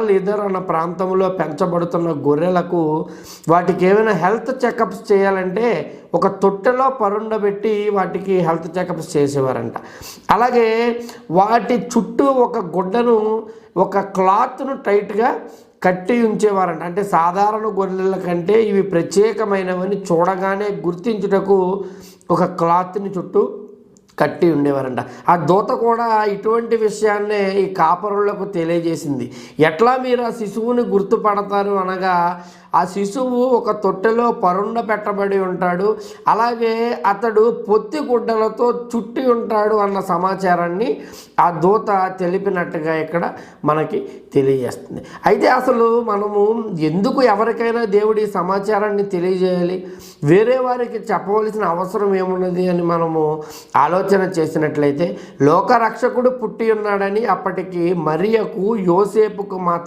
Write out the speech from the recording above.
లీదర్ అన్న ప్రాంతంలో పెంచబడుతున్న గొర్రెలకు వాటికి ఏమైనా హెల్త్ చెకప్స్ చేయాలంటే ఒక తొట్టెలో పరుండబెట్టి వాటికి హెల్త్ చెకప్స్ చేసేవారంట. అలాగే వాటి చుట్టూ ఒక గుడ్డను ఒక క్లాత్ను టైట్గా కట్టి ఉంచేవారంట. అంటే సాధారణ గొర్రెల కంటే ఇవి ప్రత్యేకమైనవని చూడగానే గుర్తించుటకు ఒక క్లాత్ని చుట్టూ కట్టి ఉండేవారంట. ఆ దూత కూడా ఇటువంటి విషయాన్నే ఈ కాపరులకు తెలియజేసింది. ఎట్లా మీరు ఆ శిశువుని గుర్తుపడతారు అనగా ఆ శిశువు ఒక తొట్టెలో పరుండ పెట్టబడి ఉంటాడు అలాగే అతడు పొత్తి గుడ్డలతో చుట్టి ఉంటాడు అన్న సమాచారాన్ని ఆ దూత తెలిపినట్టుగా ఇక్కడ మనకి తెలియజేస్తుంది. అయితే అసలు మనము ఎందుకు ఎవరికైనా దేవుడి సమాచారాన్ని తెలియజేయాలి? వేరే వారికి చెప్పవలసిన అవసరం ఏమున్నది అని మనము ఆలోచన చేసినట్లయితే లోకరక్షకుడు పుట్టి ఉన్నాడని అప్పటికి మరియకు యోసేపుకు మాత్రం